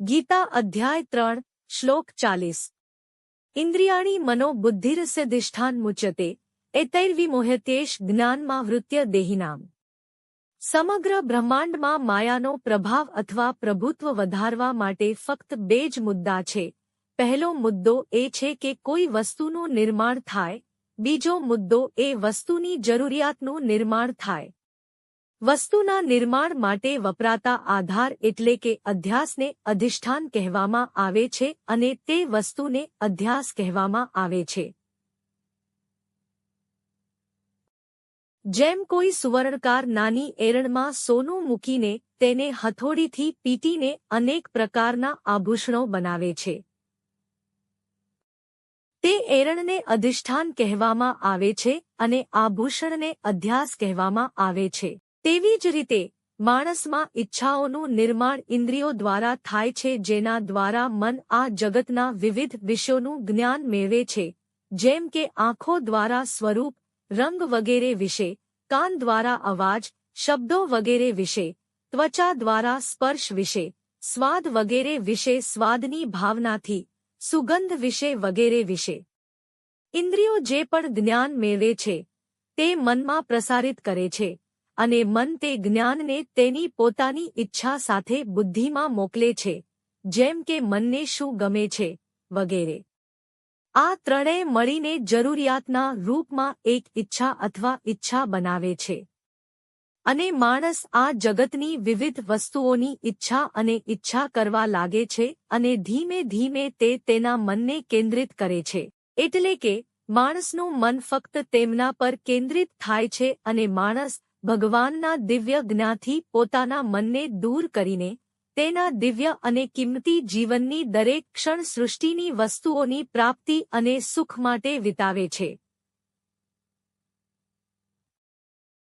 ગીતા અધ્યાય ત્રણ, શ્લોક ચાલીસ. ઇન્દ્રિયાણી મનો બુદ્ધિરસ્યધિષ્ઠાન મુચ્યતે એતૈર્વિમોહ્યતેશ જ્ઞાનમાં વૃત્ય દેહિનામ. સમગ્ર બ્રહ્માંડમાં માયાનો પ્રભાવ અથવા પ્રભુત્વ વધારવા માટે ફક્ત બે જ મુદ્દા છે. પહેલો મુદ્દો એ છે કે કોઈ વસ્તુનું નિર્માણ થાય, બીજો મુદ્દો એ વસ્તુની જરૂરિયાતનું નિર્માણ થાય. વસ્તુના નિર્માણ માટે વપરાતા આધાર એટલે કે અધ્યાસને અધિષ્ઠાન કહેવામાં આવે છે અને તે વસ્તુને અધ્યાસ કહેવામાં આવે છે. જેમ કોઈ સુવર્ણકાર નાની એરણમાં સોનું મૂકીને તેને હથોડીથી પીટીને અનેક પ્રકારના આભૂષણો બનાવે છે. તે એરણને અધિષ્ઠાન કહેવામાં આવે છે અને આભૂષણને અધ્યાસ કહેવામાં આવે છે. તેવી જ રીતે, માણસમાં ઈચ્છાઓનું નિર્માણ ઇન્દ્રિયો દ્વારા થાય છે જેના દ્વારા મન આ જગતના વિવિધ વિષયોનું જ્ઞાન મેળવે છે, જેમ કે આંખો દ્વારા સ્વરૂપ, રંગ વગેરે વિશે, કાન દ્વારા અવાજ, શબ્દો વગેરે વિશે, ત્વચા દ્વારા સ્પર્શ વિશે, સ્વાદ વગેરે વિશે, સ્વાદની ભાવનાથી, સુગંધ વિશે વગેરે વિશે. ઇન્દ્રિયો જે પણ જ્ઞાન મેળવે છે, તે મનમાં પ્રસારિત કરે છે. અને મન તે જ્ઞાનને તેની પોતાની ઈચ્છા સાથે બુદ્ધિમાં મોકલે છે, જેમ કે મનને શું ગમે છે, વગેરે. આ ત્રણેય મળીને જરૂરિયાતના રૂપમાં એક ઈચ્છા અથવા ઈચ્છા બનાવે છે. અને માણસ આ જગતની વિવિધ વસ્તુઓની ઈચ્છા અને ઈચ્છા કરવા લાગે છે અને ધીમે ધીમે તે તેના મનને કેન્દ્રિત કરે છે. એટલે કે, માણસનું મન ફક્ત તેમના પર કેન્દ્રિત થાય છે અને માણસ ભગવાનના દિવ્ય જ્ઞાથી પોતાના મનને દૂર કરીને તેના દિવ્ય અને કિંમતી જીવનની દરેક ક્ષણ સૃષ્ટિની વસ્તુઓની પ્રાપ્તિ અને સુખ માટે વિતાવે છે.